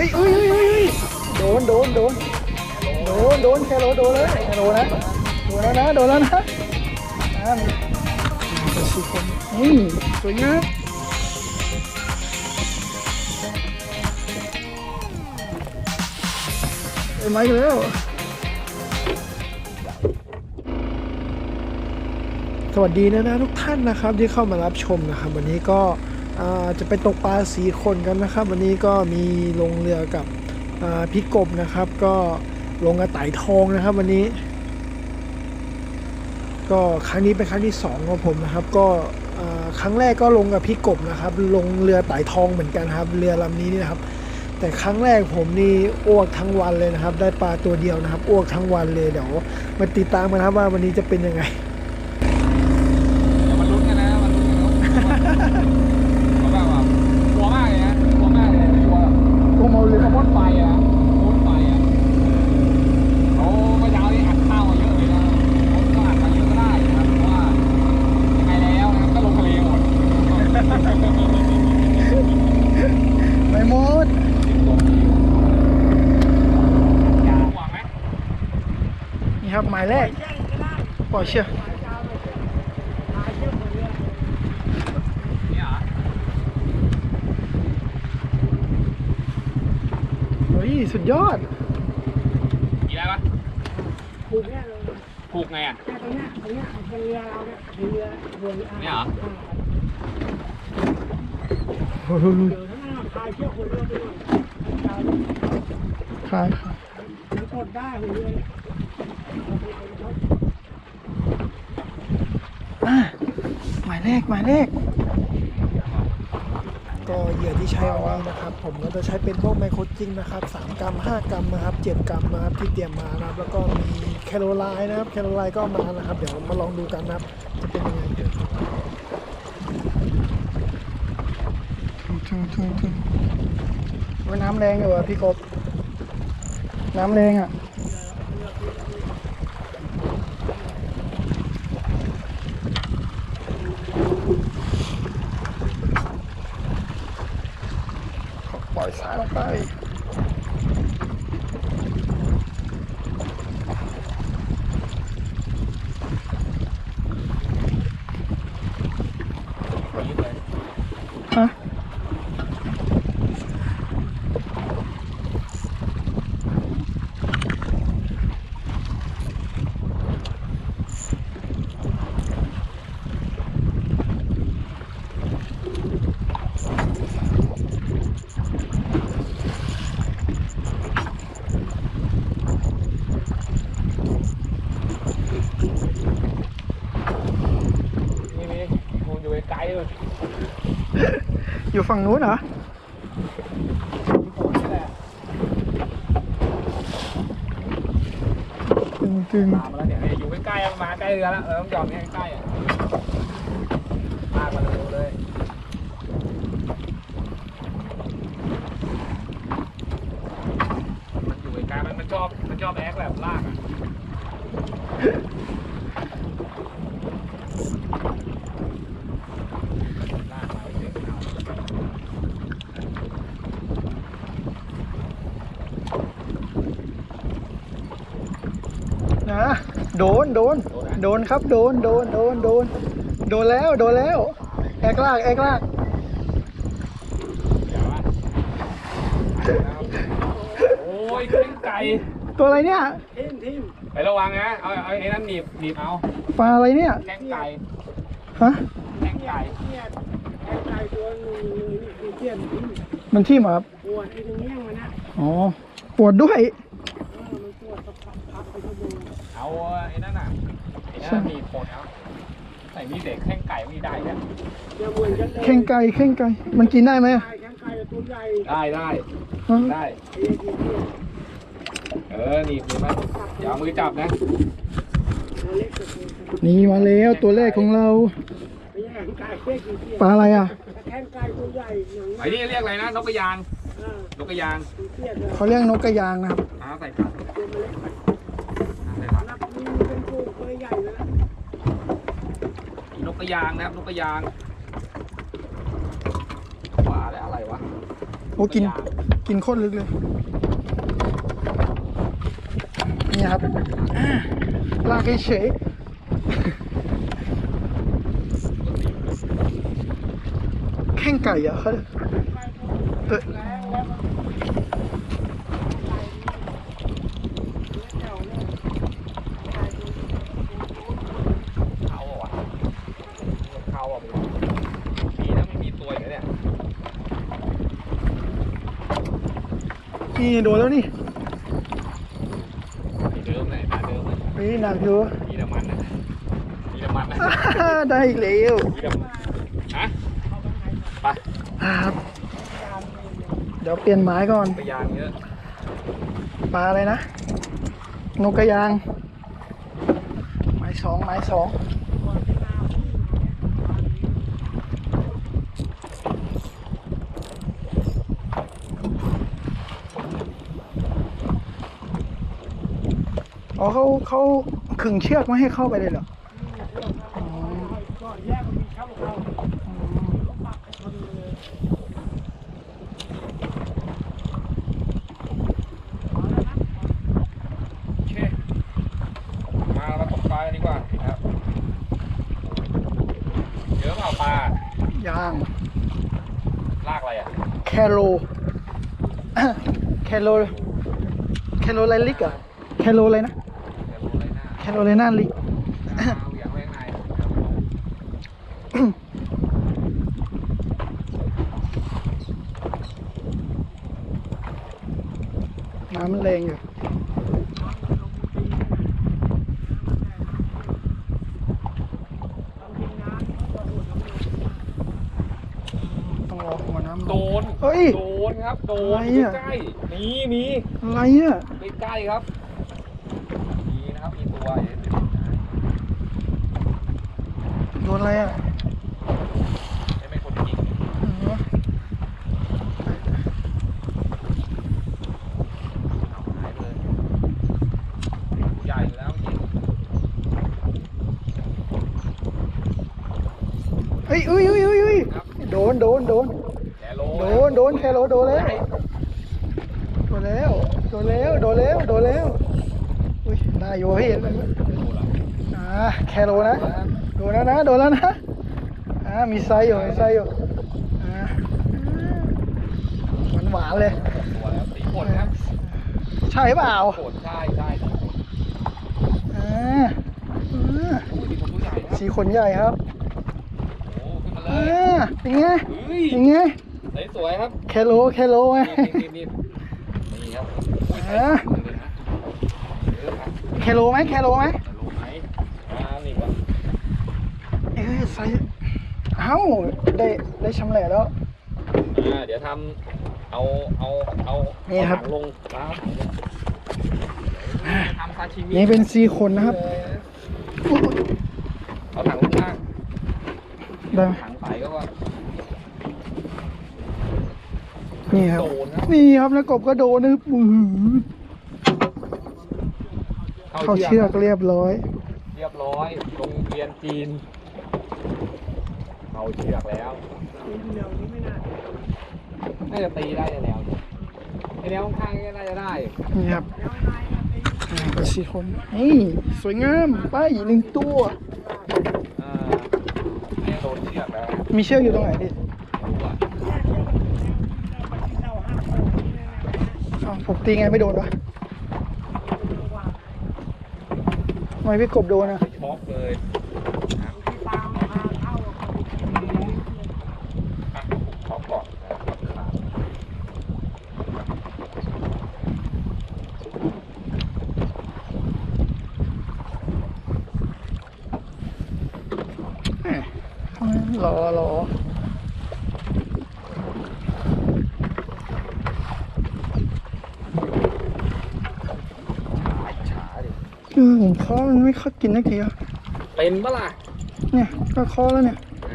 ฮ้ยเฮ้ยเฮ้ยโดนโดนโดนโดนโดนแคโรโดนเลยแคโรนะโดนแล้วนะโดนแล้วนะอ่ามีเป็นสี่คนนี่สวยงามเอ้ยมาอีกแล้วสวัสดีนะนะทุกท่านนะครับที่เข้ามารับชมนะครับ วันนี้ก็ จะไปตกปลาสีคนกันนะครับ วันนี้ก็มีลงเรือกับพี่กบนะครับ ก็ลงกระต่ายทองนะครับ วันนี้ ก็ครั้งนี้เป็นครั้งที่สองของผมนะครับ ก็ครั้งแรกก็ลงกับพี่กบนะครับ ลงเรือไต่ทองเหมือนกันครับ เรือลำนี้นี่นะครับ แต่ครั้งแรกผมนี่อ้วกทั้งวันเลยนะครับ ได้ปลาตัวเดียวนะครับ อ้วกทั้งวันเลยเดี๋ยวมาติดตามกันนะครับว่าวันนี้จะเป็นยังไง เดี๋ยวมันลุ้นกันนะมันลุ้นกันนะเขาแบบว่ากลัวมากเลยนะกลัวมากเลยกลัว พวกเราเรือ เขาพ่นไฟอะพ่นไฟอะเขาเมื่อเช้านี้อัดข้าวมาเยอะเลยนะเขาก็อัดมาเยอะก็ได้นะครับเพราะว่ายังไงแล้วนะครับก็ลงทะเลหมด ไม่หมด ยาวหวังไหม นี่ครับหมายแรกปล่อย เชือกเนี่ยเหรอเฮ้ยสุดยอดกี่ได้ปะผูกเนี่ยเลยผูกไงอะเนี่ยตรงเนี้ยตรงเนี้ยเป็นเรือเราเนี่ยเป็นเรือเรืออะเนี่ยเหรอโอ้โหเดี๋ยวถ้ามันพายเชือกหัวเรือไปหน่อยพายขายมันกดได้หัวเรือเนี่ย อะห มายแรกหมายแรก ก็เหยื่อที่ใช้วันนี้นะครับ ผมก็จะใช้เป็นพวกไมโครจิงนะครับ 3 กรัม 5 กรัมนะครับ 7 กรัมนะครับที่เตรียมมานะครับ แล้วก็มีแคโรไลน์นะครับ แคโรไลน์ก็มานะครับ เดี๋ยวมาลองดูกันนะครับ จะเป็นยังไงถึงถึงถึงว่าน้ำแรงอยู่อะพี่กบ น้ำแรงอะ ปล่อยสายลงไป ฮะ นี่มีมูอยู่ไกลๆเลย อยู่ ฝั่งนู้นเหรอโอ้นี่แหละตึงตึง ตามมาแล้วเนี่ยอยู่ใกล้ๆมาใกล้เรือแล้วเราต้องยอมเนี่ยใกล้ๆอะลากมาเร็วเลยมันอยู่ไกลๆมันมันชอบมันชอบแอคแบบลากอะลากมาเสียงเอา นะ โดน โดน โดนครับโดนโดนโดนโดนโดนแล้วโดนแล้วแอกลากแอกลากเดี๋ยวอะโอ้ยขึ้นไก่ตัวอะไรเนี่ยทิมทิมไประวังนะเอาเอาไอ้นั่นหนีบหนีบเอาปลาอะไรเนี่ยแข้งไก่ฮะแข้งไก่เนี่ยแอนไก่ตัวหนึงมีเทียนทิมมันที่มเหรอครับปวดที่ตรงเนี้ยมันนะอ๋อปวดด้วย เออมันปวดสักพักพักไปชั่วโมง เอาไอ้นั่นน่ะ ไอ้นั่นหนีบปลดเอาใส่มีเด็กแข้งไก่ไม่ได้เนี่ยเดี๋ยวเหมือนกันเลยเข่งไก่เข่งไก่ มันกินได้ไหมไก่แข้งไก่ตัวใหญ่ได้ได้ฮะได้ไอ้ที่เนี่ยเออหนีบหนีบไหมอย่าเอามือจับนะตัวเล็กสุดเลยนี่มาแล้วตัวแรกของเราไม่ใช่แข้งไก่เล็กกี่เทียนปลาอะไรอะแข้งไก่ตัวใหญ่หนังไอ้นี่เรียกอะไรนะ นกกระยางเออนกกระยางมีเทียนเลยเขาเรียกนกกระยางนะครับเอาใส่ผักตัวมันเล็กเอาใส่ผัก นับนี่เป็นตัวตัว ใหญ่เลยนะนกกระยางนะครับนกกระยางว่าแล้วอะไรวะโอ้กินกระยางกิกินโคตรลึกเลย นี่ครับอ่าลากเฉยๆแข้งไก่อะเขาเรียกเออ เขาอะเขาอะมึงมีนะไม่มีตัวอย่างเนี้ย นี่โดนแล้วนี่มีเดิมไหนตาเดิมเลยเฮ้ยหนักอยู่มีน้ำมันนะมีน้ำมันนะได้อีกแล้วมีน้ำมันฮะไปครับเดี๋ยวเปลี่ยนไม้ก่อน ไปยางเยอะปลาอะไรนะ นกกระยาง ไม้สองไม้สอง อ๋อเขาเขาขึงเชือกไม่ให้เข้าไปเลยเหรออ๋อก็แยกมันมีเข้าเข้าปักชนเลยโอเคมาเราตกปลากันดีกว่าครับเยอะเปล่าปลายางลากอะไรอะ แคโรแคโรแคโรไลลิกเหรอะแคโรอะไรนะ โรไลนาลิกเอาอย่างไว้ข้างในน้ำมันแรงอยู่ต้องรอหัวน้ำโดลงนเฮ้ย โดนครับ โดนอะไรอะ ใกล้ๆมีมีอะไรอะ ใกล้ๆครับมีนะครับมีตั วเดี๋ยวโดนอะไรอะไม่เป็นคนจริงอ๋อหายไปเลยใหญ่อยู่แล้วจริงเฮ้ยเฮ้ยเฮ้ยเฮ้ยเฮ้ยครับโดนโดนโดนแคโลโดนโดนแคโรโดนแล้วโดนแล้วโดนแล้วโดนแล้วโดนแล้ว อุ้ยได้อยู่พี่อ่าแคโรนะโดนแล้วนะโดนแล้วนะอ่ามีไซอยู่มีไซอยู่อ่าหวานหวานเลยตัวแล้วสีขนครับใช่เปล่าขนใช่ใช่สีขนอ่าสีขนใหญ่ครับสีขนใหญ่ครับโอ้ขึ้นมาเลอ่ายเป็นไงเฮ้ยเป็นไงสวยครับแคโรแคโรไงนี่ครับ แคโรไหมแคโรไหมจะรู้ไหมอ่านี่ก่อนเอ้ยไซส์เอ้าได้ได้ชำแหละแล้ว อ่าเดี๋ยวทำเอาเอาเอานี่ครับ เอาถังลงครับทำซาชิมินี่เป็นซีคนนะครับเอาถังลงล่างได้ไหมถังใส่ก็ว่านี่ครับ โดนครับนี่ครับแล้วกบก็โดนนะครับอื้อหือ เข้าเชือกเรียบร้อย เรียบร้อยโรงเรียนจีน เข้าเชือกแล้วเดียวนี้ไม่น่าน่าจะตีได้แนวนี้ไอแนวข้างๆก็น่าจะได้นี่ครับอ่าเป็นซีคนนี่สวยงามไปอีกหนึ่งตัวอ่าเนี่ยโดนเชือกแล้วมีเชือกอยู่ตรงไหนดิรู้อะอ้าวผมตีไงไม่โดนวะทำ ไมพี่กบโดนอะช็อกเลยนะครับ ตามมาเข้า อะช็อกก่อนนะครับ รอรอ ช้าดิ เออมันไม่เข้ากินนักทีอะเป็นปะล่ะเนี่ยก็เคาะแล้วเนี่ยไหน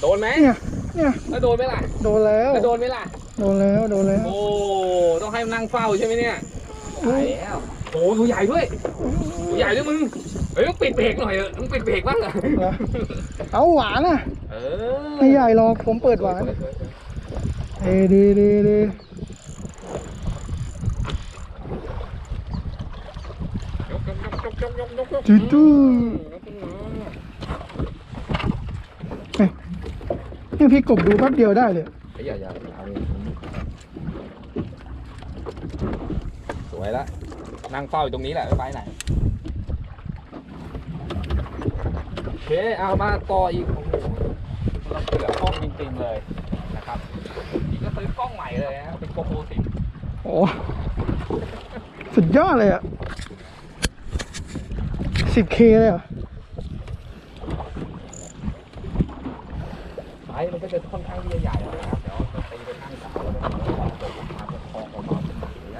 โดนไหมเนี่ยเนี่ยแล้วโดนไหมล่ะโดนแล้วแล้วโดนไหมล่ะ โดนแล้วโดนแล้วโอ้ต้องให้มันนั่งเฝ้าใช่ไหมเนี่ยอุ๊ตายยแล้วโอ้ตัวใหญ่ด้วยตัวใหญ่ด้วยมึงเฮ้ยต้องปิดเบรกหน่อยเออต้องปิดเบรกบ้างเหรอเอาหวานอะเออไม่ใหญ่หรอกผมเปิดหวานเปิดเดเปิดเออดีดีดี ยก ยกยกยกยกยกยกยกจูจูยกขึ้นมาเอ้ยเนี่ยพี่กบดูแป๊บเดียวได้เลยไอ้อย่าอย่าอย่าเอาเลยสวยละนั่งเฝ้าอยู่ตรงนี้แหละไม่ไปไหนโอเคเอามาต่ออีกโอ้โหเราเสือกล้องจริงๆเลยนะครับอีกก็ซื้อกล้องใหม่เลยนะเป็นโกโปรสิบโอ้สุดยอดเลยอะ สิบเคเลยเหรอไซส์มันก็จะค่อนข้างที่จะใหญ่นะครับเดี๋ยวจะตีเป็นข้างเสาแล้วก็มาประคองออกมาเป็นยังไง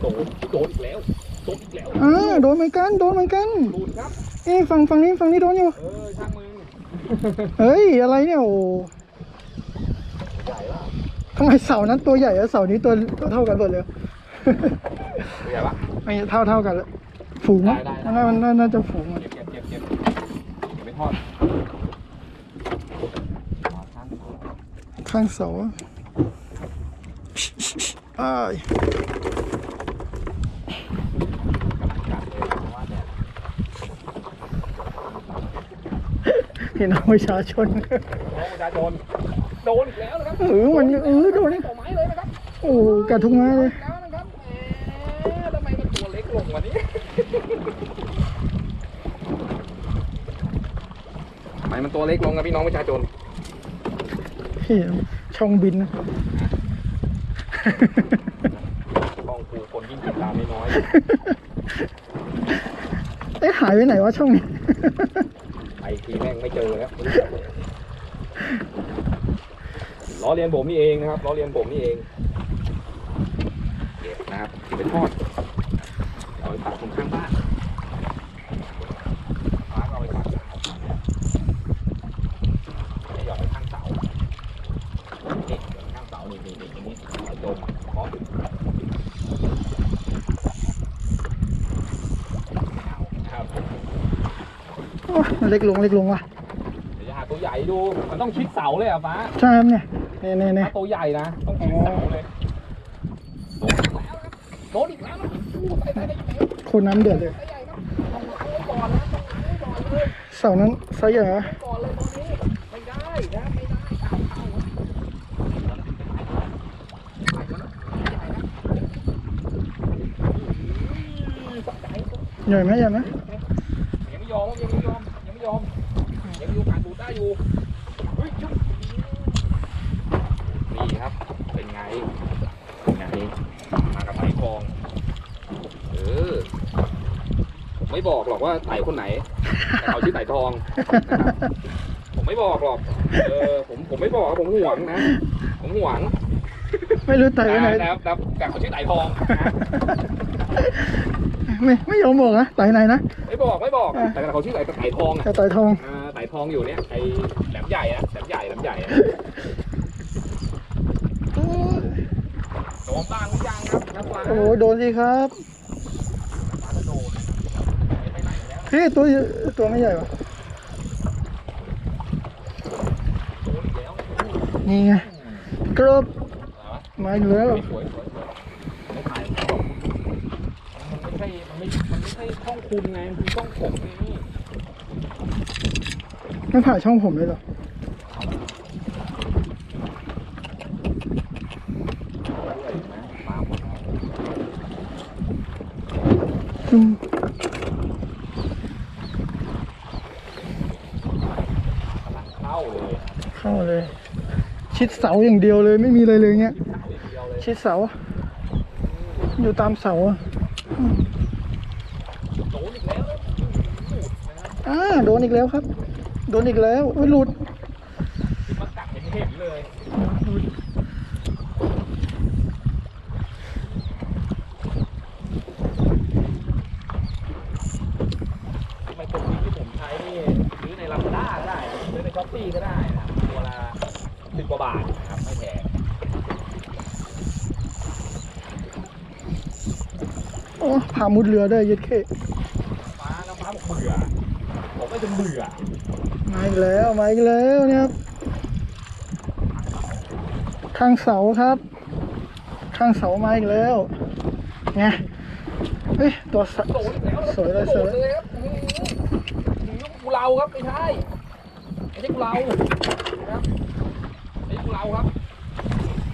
โดนโดนอีกแล้วโดนอีกแล้วอ่าโดนเหมือนกันโดนเหมือนกันหลุดครับเอ้ยฝั่งฝั่งนี้ฝั่งนี้โดนอยู่เออช่างมึงเฮ้ยอะไรเนี่ยโอ้ใหญ่ละ ทำไมเสานั้นตัวใหญ่แล้วเสานี้ตัวตัวเท่ากันหมดเลยใหญ่ปะไม่เท่าเท่ากันเลยฝูงได้ได้ได้ มันน่ามันน่าจะฝูงอะเก็บเก็บเก็บเก็บเก็บไม่ทอดข้างเสาข้างเสาอะอ้ายกัดเลยเพราะว่าเนี่ยเห็นเอาประชาชนน้องประชาชน โดนอีกแล้วนะครับเออมันเออโดนต่อไม้เลยนะครับโอ้กัดทุกไม้เลยแล้วนะครับแหมทำไมมันตัวเล็กลงวะนี้ทำไมมันตัวเล็กลงครับพี่น้องประชาชนเหี้ยช่องบินนะกองคูคนยิ่งติดตามไม่น้อยเอ๊ะหายไปไหนวะช่องนี้ไปทีแม่งไม่เจอแล้วไม่รู้จักเลยล้อเลียนผมนี่เองนะครับล้อเลียนผมนี่เองเก็บนะครับเก็บไปทอดเอาไปฝากคนข้างบ้านฟ้าก็เอาไปฝากให้หยอดไปข้างเสานี่หยอดข้างเสานี่นี่นี่อย่างนี้เอาจมพร้อมเอาครับโอ้มันเล็กลงเล็กลงว่ะเดี๋ยวจะหาตัวใหญ่ดู มันต้องชิดเสาเลยอะฟ้า ใช่ครับเนี่ยเนี่ยเนี่ยเนี่ยถ้าตัวใหญ่นะ ต้องชิดเสาเลยโดนอีกแล้วนะโดนอีกแล้วนะโอ้ใส่ได้ได้ยังไงคนน้ำเดือดเลย ใส่ใหญ่ครับต้องล้างไว้ก่อนนะต้องล้างไว้ก่อนเลย เสานั้นไซส์ใหญ่เหรอก่อนเลยตอนนี้ไม่ได้นะไม่ได้ตามเข้าอะสะใจใหญ่ไหมใหญ่ไหมยังไม่ยอมยังไม่ยอมยังไม่ยอมยังมีโอกาสดูดได้อยู่เฮ้ยจุ๊บนี่ครับ เป็น ไงเป็นไงมากับไต่ทอง เออ ผมไม่บอกหรอกว่าไต่คนไหน แต่เขาชื่อไต่ทองนะครับผมไม่บอกหรอก เออ ผมผมไม่บอกครับผมห่วงนะ ผมห่วงไม่รู้ไต่ไปไหนแต่แต่แต่เขาชื่อไต่ทองนะไม่ไม่ยอมบอกนะไต่ไหนนะไม่บอกไม่บอก แต่เขาชื่อไต่ไต่ทองอะแต่ไต่ทอง อ่าไต่ทองอยู่เนี่ยไอ้แหลมใหญ่อะแหลมใหญ่แหลมใหญ่อะโดน บ้างหรือยังครับน้ำปลาโอ้โหโดนสิครับ ปลาจะโดนนะครับไปไหนแล้วเฮ้ยตัวตัวไม่ใหญ่วะโดนอีกแล้วนี่ไงกรบอะไรวะมาอีกแล้วสวยสวยสวยไม่ถ่ายมันไม่ใช่มันไม่มันไม่ใช่ช่องคุณไงมันคือช่องผมไงนี่ไม่ผ่าช่องผมเลยเหรอ ด้วยนะมาหมดแล้ว อืม กำลังเข้าเลย เข้าเลย ชิดเสาอย่างเดียวเลยไม่มีอะไรเลยเงี้ย ชิดเสา อยู่ตามเสาอะอ่าโดนอีกแล้วครับ โดนอีกแล้วอุ้ยหลุดมากัดเห็นเห็นเลย ทำไมตัวนี้ที่ผมใช้นี่ซื้อในลาซาด้าก็ได้นะซื้อในช้อปปี้ก็ได้นะครับตัวละสิบกว่าบาทนะครับไม่แพง โอ้พามุดเรือได้วยยึดเข้ฟ้าน้ำฟ้าบอกเบื่อผมไม่จนเบื่อมาอีกแล้วมาอีกแล้วเนี่ยครับข้างเสาครับ ข้างเสามาอีกแล้วไงเฮ้ยตัวสโดนอีกแล้วสวยเลยสวยโดนเลยครับอื้อหือกูเราครับไม่ใช่ไม่ใช่กูเรานะครับไม่ใช่กูเราครับ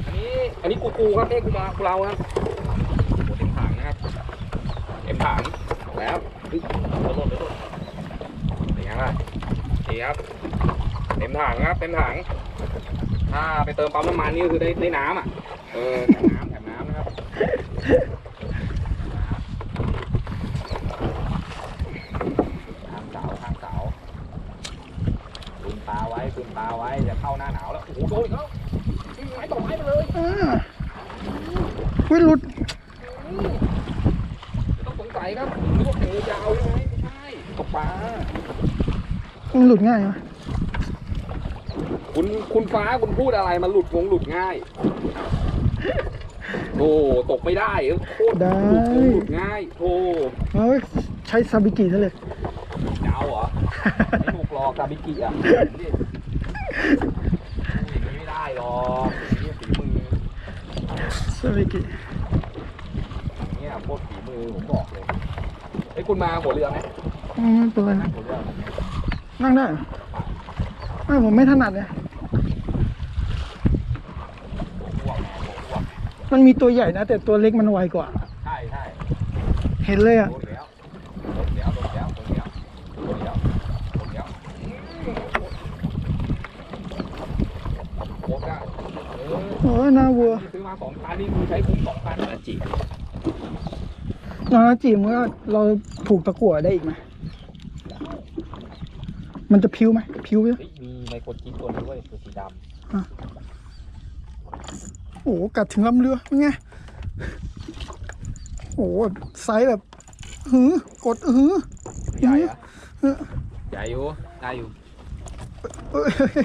อันนี้อันนี้กูกูครับไม่ใช่กูมากูเราครับโอ้เต็มถังนะครับ เต็มถังแล้วเฮ้ยโดนโดนโดนเป็นไงนี้ครับ เต็มถังครับ เต็มถัง ถ้าไปเติมปั๊มน้ำมันนี่คือได้ได้น้ำอะ เออแถมน้ำแถมน้ำนะครับข้างเสาข้างเสาคุณตาไว้คุณตาไว้จะเข้าหน้าหนาวแล้ว โอ้โหโดนแล้ววิ่งไม้ต่อไม้มาเลย อ่าวิหลุด จะต้องสงสัยครับนึกว่าเขือยาวใช่ไหมไม่ใช่ตกปลา มัน หลุดง่ายไหมคุณคุณฟ้าคุณพูดอะไรมันหลุดงงหลุดง่ายโอ้ตกไม่ได้โคตรได้ หลุดงงหลุดง่ายโอ้เฮ้ยใช้ซาบิกิซะเลย เจ้าเหรอไม่ถูกหรอกซาบิกิอะนี่อย่างนี้ไม่ได้หรอกนี่ฝีมือซาบิกิ เนี่ยโคตรฝีมือผมบอกเลยไอ้ยคุณมาหัวเรือไหมอืมไม่เป็นไรนั่งหัวเรือผมเนี่ยนั่งได้เหรอไม่ผมไม่ถนัดเนี่ยหัวอ้วกหัวอ้วกมันมีตัวใหญ่นะ แต่ตัวเล็กมันไวกว่า ใช่ใช่เห็นเลยอะโดนอีกแล้วโดนอีกแล้วโดนอีกแล้วโดนอีกแล้วโดนอีกแล้วโดนอีกแล้วโคตรได้เออโอ้ยหน้าวัวซื้อมาสองพันนี่คือใช้คุ้มสองพันนะจีนอนจีมก็เราผูกตะกั่วได้อีกไหม มันจะพิ้วไหมพิ้วไหมเฮ้ยมีไมโครชิปตัวนึงด้วยตัวสีดโอ้โหกัดถึงลำเรือเป็นไงโอ้โหไซส์แบบหือกดหือำใหญ่อะใหญ่อยู่ได้อยู่เอ้ย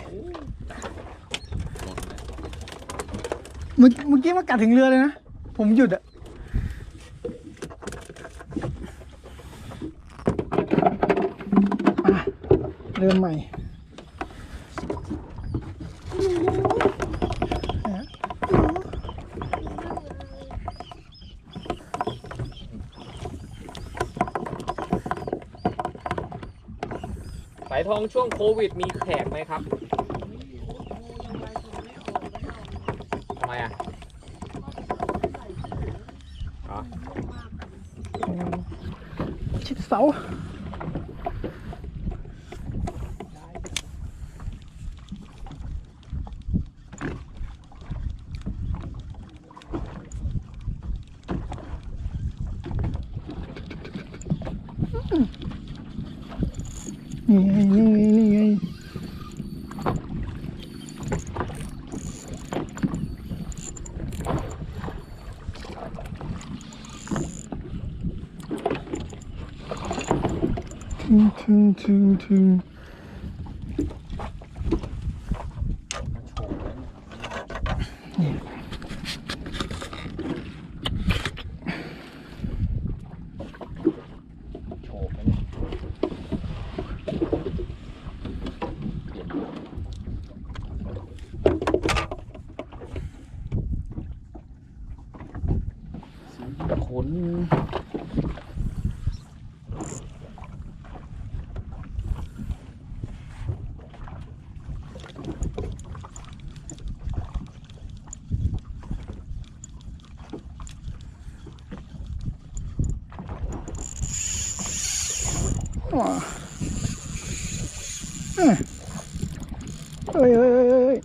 เมื่อเมื่อกี้มากัดถึงเรือเลยนะ ผมหยุดอะอะ เริ่มใหม่สายทองช่วงโควิดมีแขกไหมครับทำไมอะอ๋อ ชิดเสา นี่ไงนี่ไงนี่ไงถึงถึงถึงถึง โชว์ไปเลยเปลี่ยนขน ว้าเอ้ยเอ้ยเอ้ยเอ้ยเอ้ย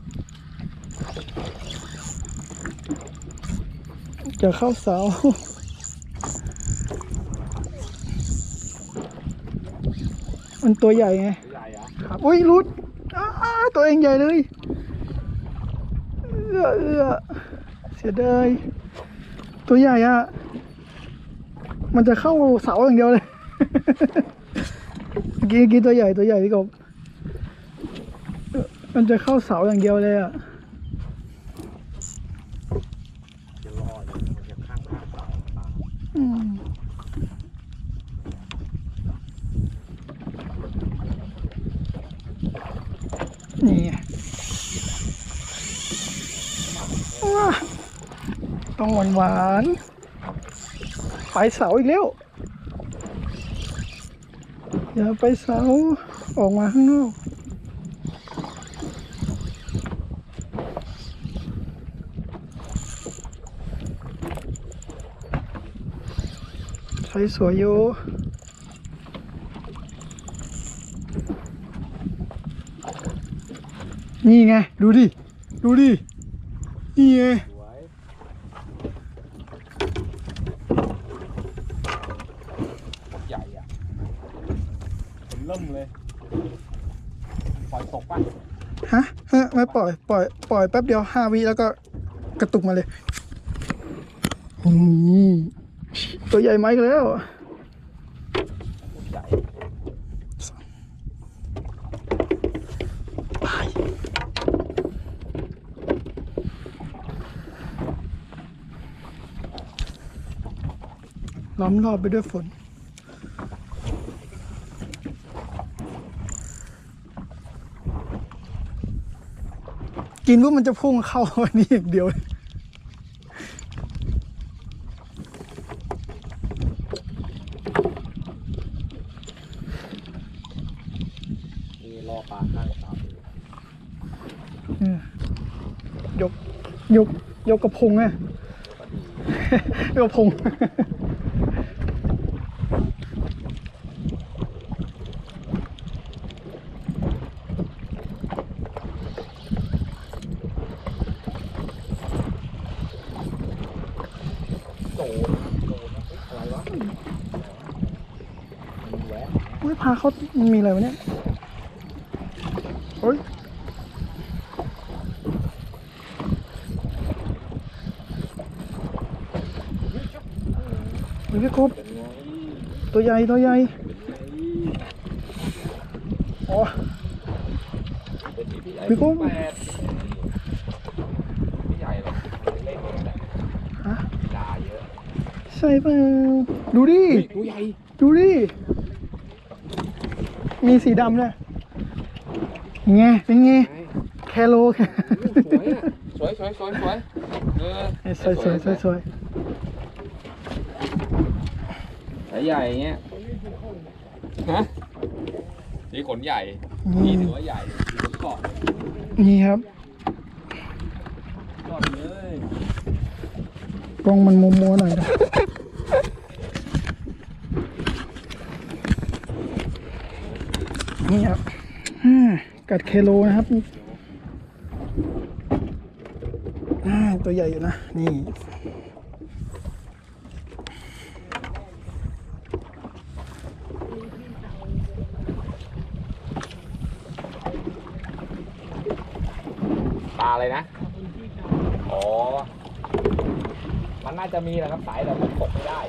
จะเข้าเสามันตัวใหญ่ไงใหญ่อะครับอุ้ยรุดตัวเองใหญ่เลยเออเออเสียดายตัวใหญ่อะมันจะเข้าเสาอย่างเดียวเลยเมื่อกี้ตัวใหญ่ตัวใหญ่พี่กบมันจะเข้าเสาอย่างเดียวเลยอะ นี่ต้องหวานหวานไปเสาอีกแล้วอย่าไปเสาออกมาข้างนอก สวยอยู่นี่ไง ดูดิ ดูดิ นี่ไงสวยใหญ่อะเป็นเริ่มเลย ปล่อยตกป่ะฮะฮะไม่ปล่อย ปล่อย ปล่อยแป๊บเดียวห้าวิแล้วก็กระตุกมาเลยอืม ตัวใหญ่ไหมกแล้วล้อมรอบไปด้วยฝนกินว่ามันจะพุ่งเข้าวันนี้อย่างเดียวเลย นี่รอปลาข้างเสา เออยก ยก ยกกระพงไงยกกระพงอะไรวะมันแหวะไม่พาเขามีอะไรวะเนี่ยเฮ้ย เฮ้ยพี่กบเป็นไงตัวใหญ่ตัวใหญ่เป็นไงอ๋อเป็นพี่ใหญ่พี่กุ้งแปดพี่ใหญ่หรอกเล่นกันแหละฮะกีฬาเยอะใช่เปล่าดูดิเฮ้ยตัวใหญ่ดูดิ มีสีดำด้วยไงเป็นไงไงแคโลสวยอะสวยสวยสวยสวยเออสวยสวยสวย สวยสายใหญ่อย่างเงี้ยฮะนี่ขนใหญ่นี่ถือว่าใหญ่ถือว่าเกาะนี่ครับยอดเลยกล้องมันมัวมัวๆหน่อยนะนี่ครับอ่ากัดเคโลนะครับอ่าตัวใหญ่อยู่นะ นี่ ปลาอะไรนะอ๋อมันน่า จะมีแหละครับสายแต่มันตกไม่ได้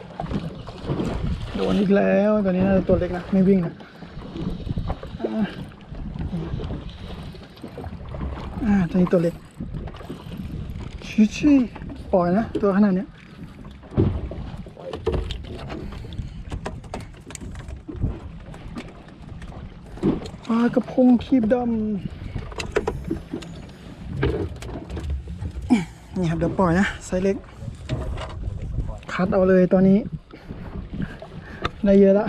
โดนอีกแล้วตัวนี้น่าจะตัวเล็กนะไม่วิ่งนะอ่าอ่าตัวนี้ตัวเล็กชิชิปล่อยนะตัวขนาดเนี้ยปลากระพงคีบดำนี่ครับเดี๋ยวปล่อยนะไซส์เล็ก คัดเอาเลยตอนนี้ ได้เยอะแล้ว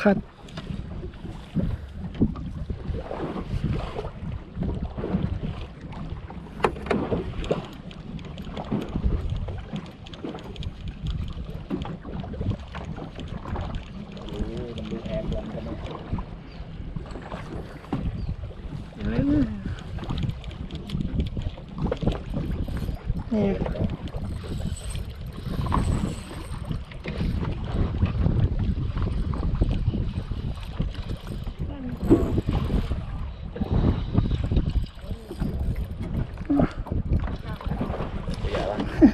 คัด มันดูแอบลงกันเลย นี่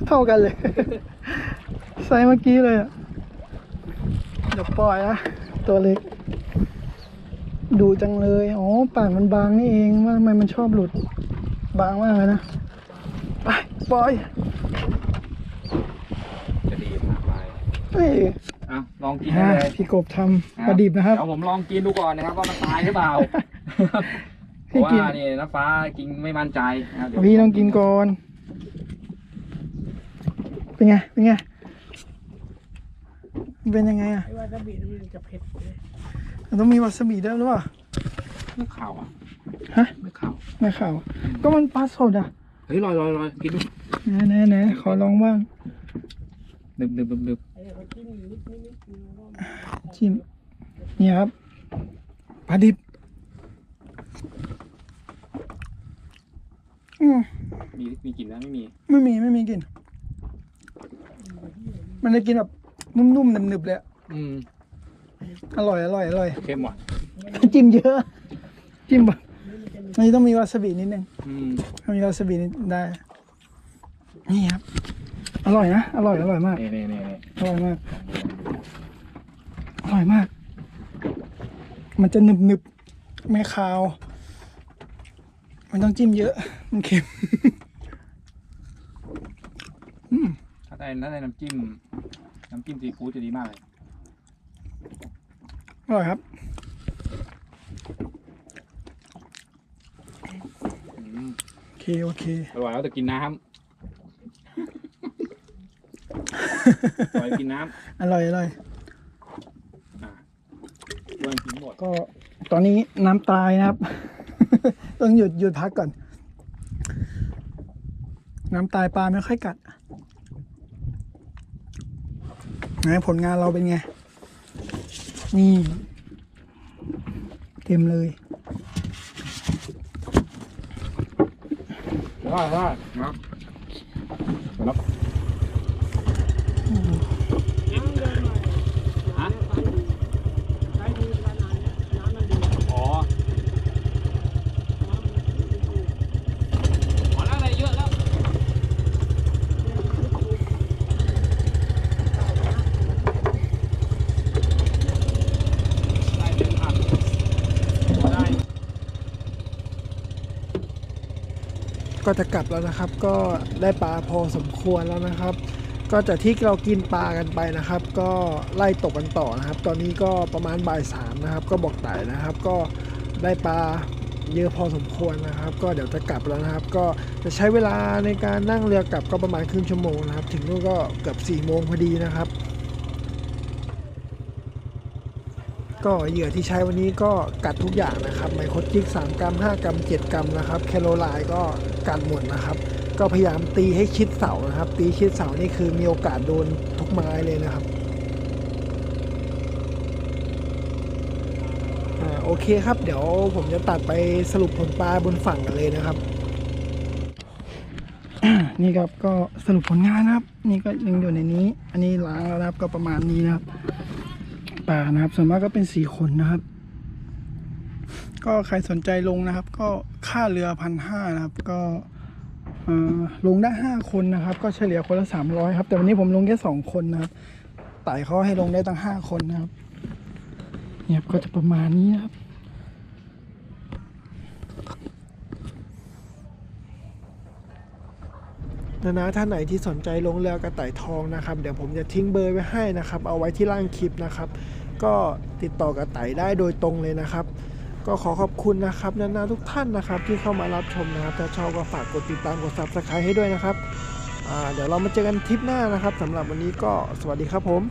เท่ากันเลย ไซส์เมื่อกี้เลยอะเดี๋ยวปล่อยนะตัวเล็ก ดูจังเลย อ๋อปากมันบางนี่เองว่าทำไมมันชอบหลุด บางมากเลยนะ ไปปล่อยจะดีมากไปเฮ้ยอะลองกินได้อะเลยพี่กบทำปลาดิบนะครับ เดี๋ยวผมลองกินดูก่อนนะครับว่ามันตายหรือเปล่าพี่เพราะว่ากินนี่น้าฟ้ากินไม่มั่นใจนะครับเดี๋ยวพี่ต้องกินก่อน เป็นไง เป็นไง เป็นยังไงอะไอ้วาซาบิมันจะเผ็ดเลยมันต้องมีวาซาบิด้วยหรือเปล่า ไม่ข่าวอะ ฮะ ไม่ข่าว ไม่ข่าว ก็มันปลาสดอะ เฮ้ยลอยลอยลอยกินดูไหนไหนไหนขอลองบ้างดึบดึบดึบดึบไอ้เขาจิ้มนิดนิดนิดนิดแล้วก็ชิมนี่ครับปลาดิบอืมมีมีกลิ่นนะไม่มี ไม่มี ไม่มีกลิ่น มันได้กินแบบนุ่มๆหนึบๆเลยอะอืมอร่อยอร่อยอร่อยเค็มว่ะจิ้มเยอะ จิ้มแบบมันต้องมีวาซาบินิดนึงอืมถ้ามีวาซาบินิดได้ นี่ครับ อร่อยนะอร่อยอร่อยมากนี่นี่นี่นี่อร่อยมากอร่อยมาก มันจะหนึบหนึบๆไม่คาว มันต้องจิ้มเยอะ มันเค็ม อืมถ้า ได้ถ้าได้น้ำจิ้ม น้ำจิ้มซีฟู้ดจะดีมากเลย อร่อยครับอืมโอเคโอเค อร่อยแล้วแต่กินน้ำอร่อยกินน้อร่อยอร่อยำอะเพื่อนกินหมดก็ตอนนี้น้ำตายนะครับ ต้องหยุดหยุดพักก่อน น้ำตายปลาไม่ค่อยกัด นะผลงานเราเป็นไง นี่ เต็มเลยได้ได้ครับครับ น้ำเดินหน่อย ฮะ ใช้ดีขนาดนี้น้ำมันดี อ๋อพอแล้วอะไรเยอะแล้วได้เต็มถังพอได้ ก็จะกลับแล้วนะครับ ก็ได้ปลาพอสมควรแล้วนะครับ ก็จากที่เรากินปลากันไปนะครับ ก็ไล่ตกกันต่อนะครับ ตอนนี้ก็ประมาณบ่ายสามนะครับ ก็บอกไต่นะครับ ก็ได้ปลาเยอะพอสมควรนะครับ ก็เดี๋ยวจะกลับแล้วนะครับ ก็จะใช้เวลาในการนั่งเรือกลับก็ประมาณครึ่งชั่วโมงนะครับ ถึงนู่นก็เกือบ4ี่โมงพอดีนะครับ ก็เหยื่อที่ใช้วันนี้ก็กัดทุกอย่างนะครับ ไมโครจิก3กรัม5กรัม7กรัมนะครับ แคโรไลน์ก็ กัดหมดนะครับ ก็พยายามตีให้ชิดเสานะครับ ตีชิดเสานี่คือมีโอกาสโดนทุกไม้เลยนะครับโอเคครับ เดี๋ยวผมจะตัดไปสรุปผลปลาบนฝั่งกันเลยนะครับ นี่ครับก็สรุปผลงานนะครับ นี่ก็ยังอยู่ในนี้ อันนี้ล้างแล้วนะครับก็ประมาณนี้นะครับปลานะครับส่วนมากก็เป็นสีขนนะครับ ก็ใครสนใจลงนะครับ ก็ค่าเรือพันห้านะครับ ก็ลงได้ห้าคนนะครับ ก็เฉลี่ยคนละสามร้อยครับ แต่วันนี้ผมลงแค่สองคนนะครับไต่เขาให้ลงได้ตั้งห้าคนนะครับ เนี่ยบก็จะประมาณนี้นะครับนะนะท่านไหนที่สนใจลงเรือกระต่ายทองนะครับ เดี๋ยวผมจะทิ้งเบอร์ไว้ให้นะครับ เอาไว้ที่ล่างคลิปนะครับ ก็ติดต่อกระต่ายได้โดยตรงเลยนะครับ ก็ขอขอบคุณนะครับนานาทุกท่านนะครับ ที่เข้ามารับชมนะครับถ้าชอบก็ฝากกดติดตามกด subscribe ให้ด้วยนะครับเดี๋ยวเรามาเจอกันทริปหน้านะครับสำหรับวันนี้ก็สวัสดีครับผม